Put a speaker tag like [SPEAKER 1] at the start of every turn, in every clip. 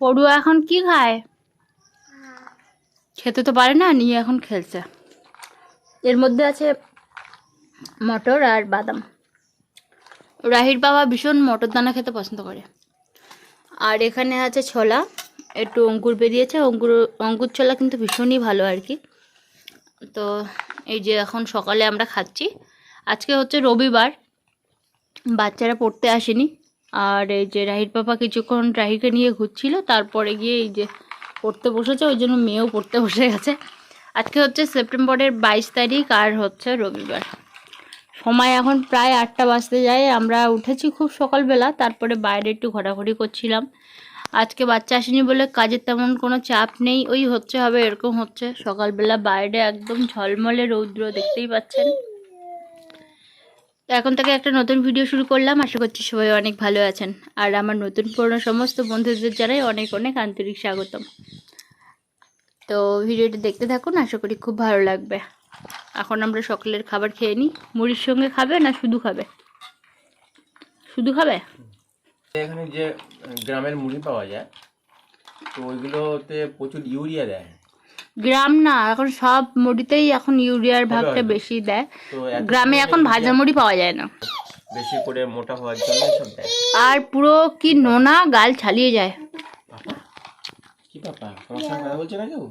[SPEAKER 1] পড়ুয়া এখন কি খায়? খেতে তো পারে না নিয়ে এখন খেলছে। এর মধ্যে আছে মটর আর বাদাম। রাহির বাবা ভীষণ মটর দানা খেতে পছন্দ করে। আর এখানে আছে ছোলা। একটু অঙ্কুর বেরিয়েছে। অঙ্কুর অঙ্কুর ছোলা কিন্তু ভীষণই ভালো আর কি। তো এই যে এখন সকালে আমরা খাচ্ছি। আজকে হচ্ছে রবিবার, বাচ্চারা পড়তে আসেনি। আর এই যে রাহির পাপা কিছুক্ষণ রাহিকে নিয়ে ঘুরছিল, তারপরে গিয়ে এই যে পড়তে বসেছে, ওই জন্য মেয়েও পড়তে বসে গেছে। আজকে হচ্ছে সেপ্টেম্বরের বাইশ তারিখ আর হচ্ছে রবিবার। সময় এখন প্রায় আটটা বাজতে যায়। আমরা উঠেছি খুব সকালবেলা, তারপরে বাইরে একটু ঘোরাঘুরি করছিলাম। আজকে বাচ্চা আসেনি বলে কাজের তেমন কোনো চাপ নেই, ওই হচ্ছে হবে, এরকম হচ্ছে। সকালবেলা বাইরে একদম ঝলমলে রৌদ্র দেখতেই পাচ্ছেন। এখন থেকে একটা নতুন ভিডিও শুরু করলাম। আশা করছি সবাই অনেক ভালো আছেন। আর আমার নতুন পুরনো সমস্ত বন্ধুদের জানাই অনেক অনেক আন্তরিক স্বাগতম। তো ভিডিওটি দেখতে থাকুন, আশা করি খুব ভালো লাগবে। এখন আমরা সকালের খাবার খেয়ে নিই। মুড়ির সঙ্গে খাবে না শুধু খাবে? শুধু খাবে?
[SPEAKER 2] এখানে যে গ্রামের মুড়ি পাওয়া যায় তো ওইগুলোতে প্রচুর ইউরিয়া দেয়।
[SPEAKER 1] গ্রাম না এখন সব মুড়িতেই এখন ইউরিয়ার ভাগটা বেশি দেয়। গ্রামে এখন ভাজা মুড়ি পাওয়া যায় না।
[SPEAKER 2] বেশি করে মোটা হওয়ার জন্য সব দেয়।
[SPEAKER 1] আর পুরো কি নোনা গাল ছালিয়ে যায়।
[SPEAKER 2] কি পাপা? তোমার সঙ্গে কথা বলছে না কেউ?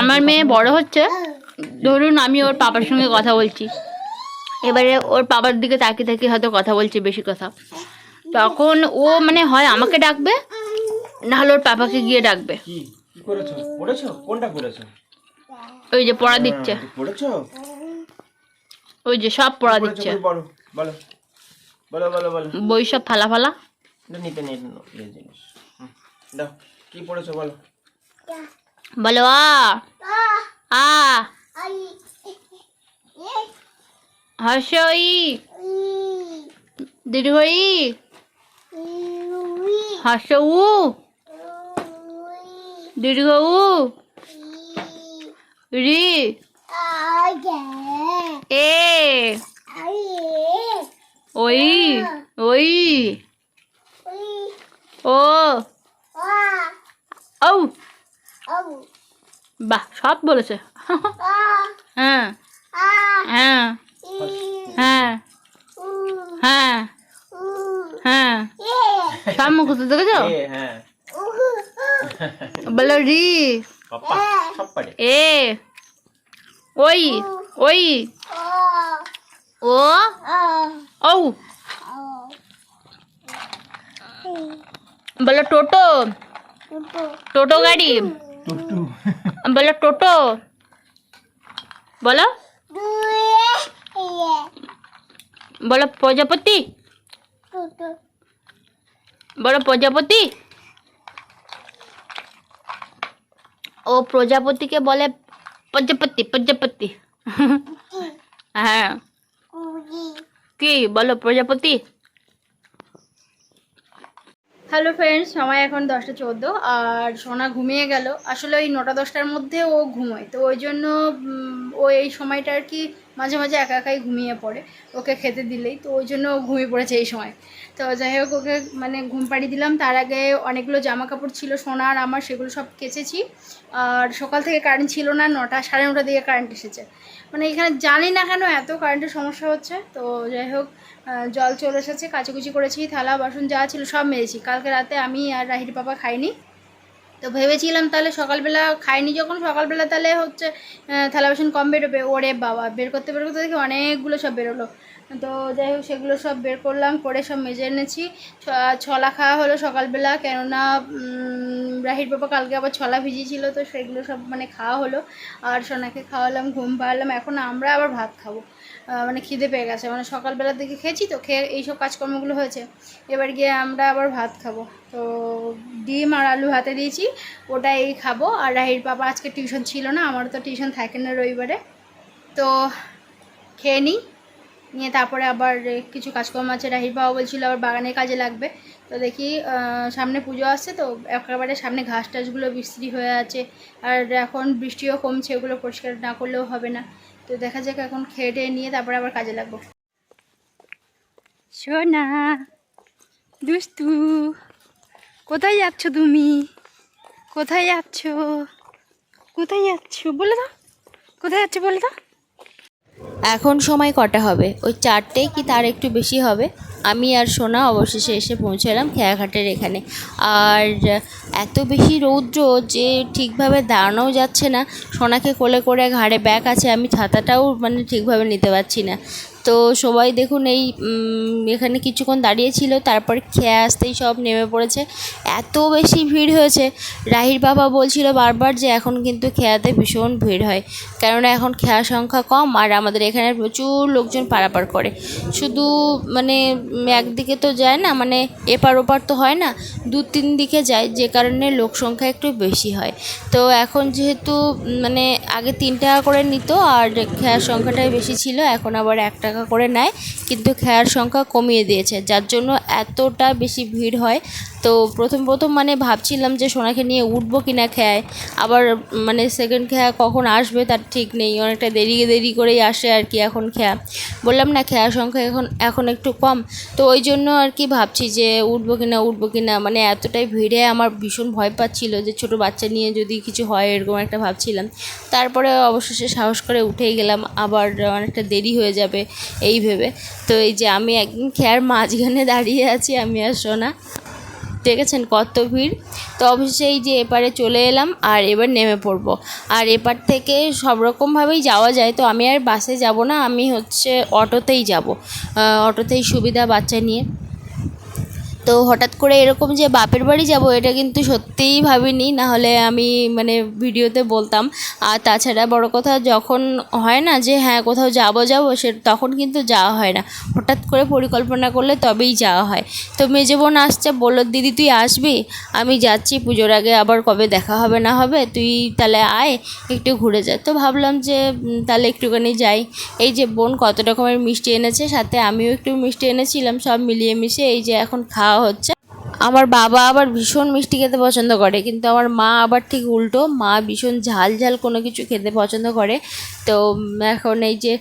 [SPEAKER 1] আমার মেয়ে বড় হচ্ছে। ধরুন আমি ওর পাপার সঙ্গে কথা বলছি। এবারে ওর পাপার দিকে তাকিয়ে তাকিয়ে হয়তো কথা বলছি বেশি কথা। তখন ও মানে হয় আমাকে ডাকবে না হলে ওর পাপাকে গিয়ে ডাকবে।
[SPEAKER 2] কি? কি করেছ? পড়েছো? কোনটা করেছ
[SPEAKER 1] ওই যে পড়া দিচ্ছে।
[SPEAKER 2] হ্যাঁ, পড়েছো?
[SPEAKER 1] ওই যে সব পড়া দিচ্ছে।
[SPEAKER 2] বলো বলো। বলো বলো বলো।
[SPEAKER 1] বই সব ফালা ফালা।
[SPEAKER 2] নিতে নিয়ে জিনিস। দাও কি পড়েছো বলো?
[SPEAKER 1] বলো আ। আ। হর্ষই। দীর্ঘই। হর্ষ উ। দীর্ঘ, উ। রি। এ। ওই ওই। ও। ও বাহ, সব বলেছে। হ্যাঁ। হ্যাঁ। হ্যাঁ। হ্যাঁ। হ্যাঁ। সব মুখস্থ দেখেছ?
[SPEAKER 2] হ্যাঁ।
[SPEAKER 1] বলো রি। এ ওই ওই। ও ও বলো টোটো। টোটো গাড়ি। বলো টোটো। বলো। বলো প্রজাপতি। বলো প্রজাপতি? ও প্রজাপতিকে বলে প্রজাপতি প্রজাপতি। হ্যাঁ। কি, বলো প্রজাপতি? হ্যালো ফ্রেন্ডস সময় এখন দশটা চোদ্দ, আর সোনা ঘুমিয়ে গেল। আসলে ওই নটা দশটার মধ্যে ও ঘুমোয়, তো ওই জন্য ও এই সময়টা আর কি মাঝে মাঝে একা একাই ঘুমিয়ে পড়ে। ওকে খেতে দিলেই, তো ওই জন্য ঘুমিয়ে পড়েছে এই সময়। তো যাই হোক, ওকে মানে ঘুম পাড়িয়ে দিলাম। তার আগে অনেকগুলো জামা কাপড় ছিল, সোনার, আমার, সেগুলো সব কেচেছি। আর সকাল থেকে কারেন্ট ছিল না, নটা, সাড়ে নটা দিকে কারেন্ট এসেছে। মানে এখানে জানি না কেন এত কারেন্টের সমস্যা হচ্ছে। তো যাই হোক জল চলে এসেছে, কাচাকুচি করেছি, থালা, বাসন যা ছিল সব মেরেছি কালকে রাতে আমি আর রাহির পাপা খাইনি। তো ভেবেছিলাম তাহলে সকালবেলা খাইনি যখন, সকালবেলা তাহলে হচ্ছে থালা বাসন কম বেরোবে, ওরে বাবা, বের করতে বের করতে দেখি অনেকগুলো সব বেরোলো। তো যাই হোক, সেগুলো সব বের করলাম করে সব মেজে এনেছি। ছলা খাওয়া হলো সকালবেলা, কেননা রাহির বাবা কালকে আবার ছলা ভিজিয়েছিল, তো সেগুলো সব মানে খাওয়া হলো। আর সোনাকে খাওয়ালাম, ঘুম পাড়ালাম, এখন আমরা আবার ভাত খাব। মানে খিদে পেয়ে গেছে মানে সকালবেলার দিকে খেয়েছি তো, খেয়ে এইসব কাজকর্মগুলো হয়েছে। এবার গিয়ে আমরা আবার ভাত খাব। তো ডিম আর আলু হাতে দিয়েছি, ওটাই খাব। আর রাহির বাবা আজকে টিউশন ছিল না আমার তো টিউশন থাকে না রবিবারে। তো খেয়ে নিই।
[SPEAKER 3] নিয়ে তারপরে আবার কিছু কাজকর্ম আছে। রাহির বাবা বলছিল আবার বাগানের কাজে লাগবে। তো দেখি সামনে পুজো আসছে তো একেবারে সামনে ঘাস টাসগুলো বিস্তৃতি হয়ে আছে। আর এখন বৃষ্টিও কমছে, ওগুলো পরিষ্কার না করলেও হবে না। তো দেখা যাক এখন খেয়ে নিয়ে তারপরে আবার কাজে লাগবো। সোনা দুস্তু কোথায় যাচ্ছ তুমি? কোথায় যাচ্ছ? কোথায় যাচ্ছ? বলে দাও। কোথায় যাচ্ছ বলে দাও। এখন সময় কটা হবে? ওই চারটে কি তার একটু বেশি হবে? আমি আর সোনা অবশেষে এসে পৌঁছালাম খেয়াঘাটের এখানে। আর এত বেশি রৌদ্র যে ঠিকভাবে দাঁড়ানোও যাচ্ছে না, সোনাকে কোলে করে ঘাড়ে ব্যাগ আছে, আমি ছাতাটাও মানে ঠিকভাবে নিতে পারছি না। তো সবাই দেখুন এই এখানে কিছুক্ষণ দাঁড়িয়েছিল তারপর খেয়ে আসতেই সব নেমে পড়েছে। এত বেশি ভিড় হয়েছে। রাহির বাবা বলছিল বারবার যে এখন কিন্তু খেয়াতে ভীষণ ভিড় হয়। কেননা এখন খেয়ার সংখ্যা কম আর আমাদের এখানে প্রচুর লোকজন পারাপার করে। শুধু মানে একদিকে তো যায় না মানে এপার ওপার তো হয় না, দু তিন দিকে যায়, যে কারণে লোক সংখ্যা একটু বেশি হয়। তো এখন যেহেতু মানে আগে তিন টাকা করে নিত আর খেয়ার সংখ্যাটাই বেশি ছিল, এখন আবার এক টাকা করে নেয় কিন্তু খেয়ার সংখ্যা কমিয়ে দিয়েছে যার জন্য এতটা বেশি ভিড় হয়। তো প্রথম প্রথম মানে ভাবছিলাম যে সোনাকে নিয়ে উঠবো কি না খেয়ায়। আবার মানে সেকেন্ড খেয়া কখন আসবে তার ঠিক নেই, অনেকটা দেরি দেরি করেই আসে আর কি এখন খেয়া। বললাম, না, খেয়ার সংখ্যা এখন এখন একটু কম। তো ওই জন্য আর কি ভাবছি যে উঠবো কি না উঠবো কি না মানে এতটাই ভিড়ে আমার ভীষণ ভয় পাচ্ছিল যে ছোট বাচ্চা নিয়ে যদি কিছু হয়, এরকম একটা ভাবছিলাম। তারপরে অবশেষে সাহস করে উঠেই গেলাম, আবার অনেকটা দেরি হয়ে যাবে, এই ভেবে। তো এই যে আমি একদিন খেয়ার মাঝখানে দাঁড়িয়ে আছি, আমি আর সোনা। দেখেছেন কত ভিড়? তো অবশ্যই যে এপারে চলে এলাম আর এবার নেমে পড়ব। আর এপার থেকে সব রকমভাবেই যাওয়া যায়। তো আমি আর বাসে যাব না, আমি হচ্ছে অটোতেই যাব। অটোতেই সুবিধা বাচ্চা নিয়ে। তো হঠাৎ করে এরকম যে বাপের বাড়ি যাব, এটা কিন্তু সত্যিই ভাবিনি। না হলে আমি মানে ভিডিওতে বলতাম। আর তাছাড়া বড় কথা, যখন হয় না যে হ্যাঁ কোথাও যাব যাব, সে তখন কিন্তু যাওয়া হয় না। হঠাৎ করে পরিকল্পনা করলে তবেই যাওয়া হয়। তো মেজে বোন আসছে, বলল, দিদি, তুই আসবি? আমি যাচ্ছি, পুজোর আগে আবার কবে দেখা হবে না হবে? তুই তাহলে আয়, একটু ঘুরে যা। তো ভাবলাম যে তাহলে একটুখানি যাই। এই যে বোন কত রকমের মিষ্টি এনেছে, সাথে আমিও একটু মিষ্টি এনেছিলাম, সব মিলিয়ে মিশিয়ে এই যে এখন খাওয়া হচ্ছে। আমার বাবা আবার ভীষণ মিষ্টি খেতে পছন্দ করে, কিন্তু আমার মা আবার ঠিক উল্টো, মা ভীষণ ঝাল ঝাল কোনো কিছু খেতে পছন্দ করে। তো এখন এই যে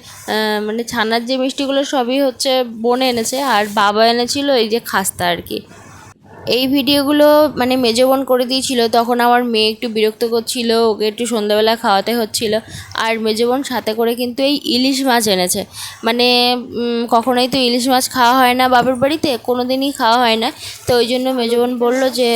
[SPEAKER 3] মানে ছানার যে মিষ্টিগুলো সবই হচ্ছে বোন এনেছে আর বাবা এনেছিল এই যে খাস্তা আর কি। এই ভিডিওগুলো মানে মেজো বোন করে দিয়েছিল, তখন আমার মেয়ে একটু বিরক্ত করছিল, ওকে একটু সন্ধ্যাবেলা খাওয়াতে হচ্ছিল। আর মেজো বোন সাথে করে কিন্তু এই ইলিশ মাছ এনেছে। মানে কখনোই তো ইলিশ মাছ খাওয়া হয় না বাবার বাড়িতে কোনো দিনই খাওয়া হয় না। তো ওই জন্য মেজো বোন বলল যে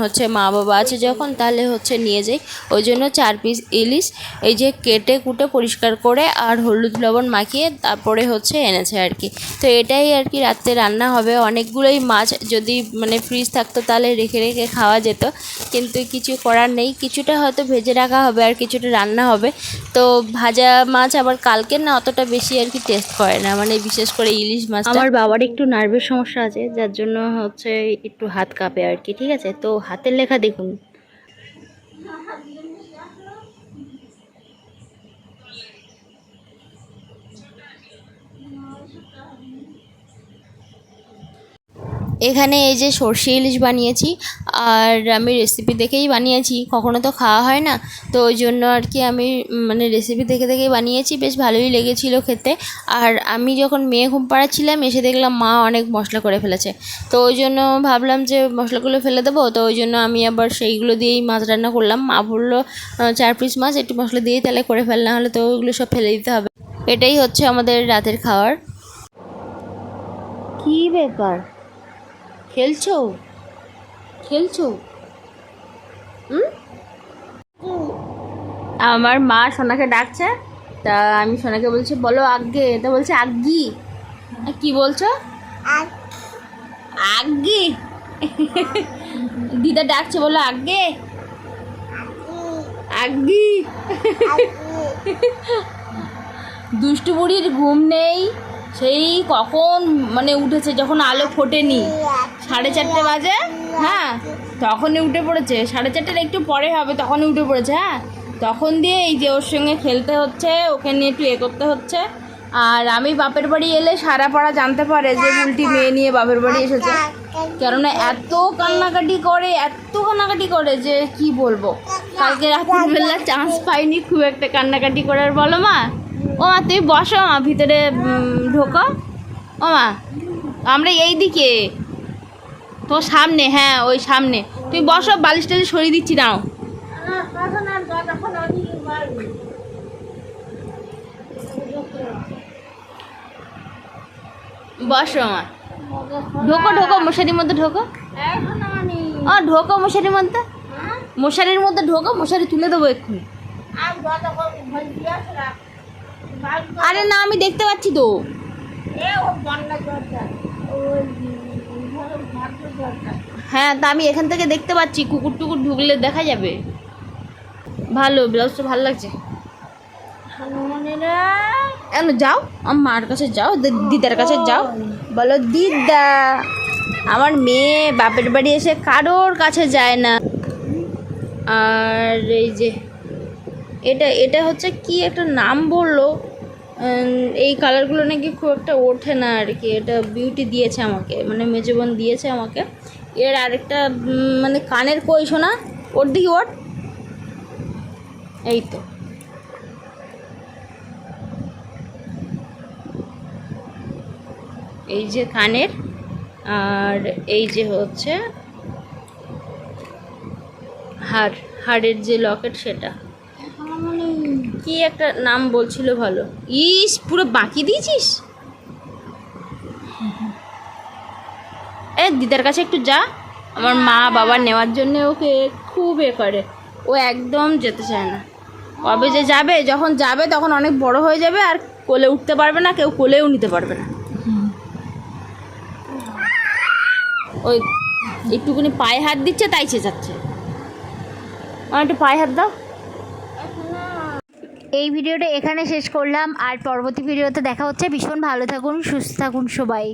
[SPEAKER 3] হচ্ছে মা বাবা আছে যখন, তাহলে হচ্ছে নিয়ে যাই। ওই জন্য চার পিস ইলিশ, এই যে কেটে কুটে পরিষ্কার করে আর হলুদ লবণ মাখিয়ে তারপরে হচ্ছে এনেছে আর কি। তো এটাই আর কি রাত্রে রান্না হবে। অনেকগুলোই মাছ যদি মানে ফ্রিজ থাকতো তাহলে রেখে রেখে খাওয়া যেত। কিন্তু কিছু করার নেই। কিছুটা হয়তো ভেজে রাখা হবে আর কিছুটা রান্না হবে। তো ভাজা মাছ আবার কালকে না অতটা বেশি আর কি টেস্ট করে না মানে বিশেষ করে ইলিশ মাছ আমার বাবার একটু নার্ভের সমস্যা আছে, যার জন্য হচ্ছে একটু হাত কাঁপে আর কি, ঠিক আছে? তো হাতের লেখা দেখুন। এখানে এই যে সর্ষে ইলিশ বানিয়েছি, আর আমি রেসিপি দেখেই বানিয়েছি, কখনো তো খাওয়া হয় না। তো ওই জন্য আর কি আমি মানে রেসিপি দেখে দেখেই বানিয়েছি, বেশ ভালোই লেগেছিল খেতে। আর আমি যখন মেয়ে ঘুম পাড়াচ্ছিলাম, এসে দেখলাম মা অনেক মশলা করে ফেলেছে। তো ওই জন্য ভাবলাম যে মশলাগুলো ফেলে দেবো, তো ওই জন্য আমি আবার সেইগুলো দিয়েই মাছ রান্না করলাম। মা বলল চার পিস মাছ, একটু মশলা দিয়েই তাহলে করে ফেল, না হলে তো ওইগুলো সব ফেলে দিতে হবে। এটাই হচ্ছে আমাদের রাতের খাওয়ার। কি ব্যাপার খেলছো? খেলছো? আমার মা সোনাকে ডাকছে, তা আমি সোনাকে বলছি, বলো আগে। তা বলছে, আগ্গি। কি বলছো? আগ্গি। দিদা ডাকছে, বলো আগে। আগ্গি। দুষ্টু বুড়ির ঘুম নেই, সেই কখন মানে উঠেছে, যখন আলো ফোটেনি। সাড়ে চারটে বাজে? হ্যাঁ। তখনই উঠে পড়েছে। সাড়ে চারটের একটু পরে হবে, তখনই উঠে পড়েছে হ্যাঁ। তখন দিয়ে এই যে ওর সঙ্গে খেলতে হচ্ছে, ওকে নিয়ে একটু এ করতে হচ্ছে। আর আমি বাপের বাড়ি এলে সারা পাড়া জানতে পারে যে বুলটি মেয়ে নিয়ে বাপের বাড়ি এসেছে। কেননা এত কান্নাকাটি করে, এত কান্নাকাটি করে যে কি বলব? কালকে রাত্রিবেলা চান্স পাইনি খুব একটা কান্নাকাটি করার। বলো মা। ও মা তুই বসো মা ভিতরে ঢোকো। ও মা, আমরা এই দিকে তো সামনে হ্যাঁ ওই সামনে। তুমি বসো, বালিশ টালিশ সরিয়ে দিচ্ছি, নাও। বসো মা ঢোকো ঢোকো, মশারির মধ্যে ঢোকো। ও, ঢোকো মশারির মধ্যে? মশারির মধ্যে ঢোকো, মশারি তুলে দেবো এক্ষুনি। আরে না, আমি দেখতে পাচ্ছি তো। হ্যাঁ তা আমি এখান থেকে দেখতে পাচ্ছি কুকুর টুকুর ঢুকলে দেখা যাবে। ভালো ব্লাউজটা ভালো লাগছে। কেন যাও? আমার মার কাছে যাও দিদার কাছে যাও। বলো দিদা আমার মেয়ে বাপের বাড়ি এসে কারোর কাছে যায় না। আর এই যে এটা এটা হচ্ছে কি একটা নাম বলল? এই কালারগুলো নাকি খুব একটা ওঠে না আর কি। এটা বিউটি দিয়েছে আমাকে মানে মেজবোন দিয়েছে আমাকে। এর আরেকটা মানে কানের কই শোনা ওর দিকে ওর এই তো। এই যে কানের, আর এই যে হচ্ছে হার, হাড়ের যে লকেট সেটা। কি একটা নাম বলছিল ভালো? ইস পুরো বাকি দিয়েছিস? এ দিদার কাছে একটু যা। আমার মা বাবা নেওয়ার জন্য ওকে খুব এ করে। ও একদম যেতে চায় না। কবে যে যাবে যখন যাবে তখন অনেক বড় হয়ে যাবে আর কোলে উঠতে পারবে না কেউ কোলেও নিতে পারবে না। ওই একটুখানি পায়ে হাত দিচ্ছে তাই চেঁচাচ্ছে। আমার একটু পায়ে হাত দাও।
[SPEAKER 1] এই ভিডিওটা এখানে শেষ করলাম। আর পরবর্তী ভিডিওতে দেখা হচ্ছে। ভীষণ ভালো থাকুন, সুস্থ থাকুন সবাই।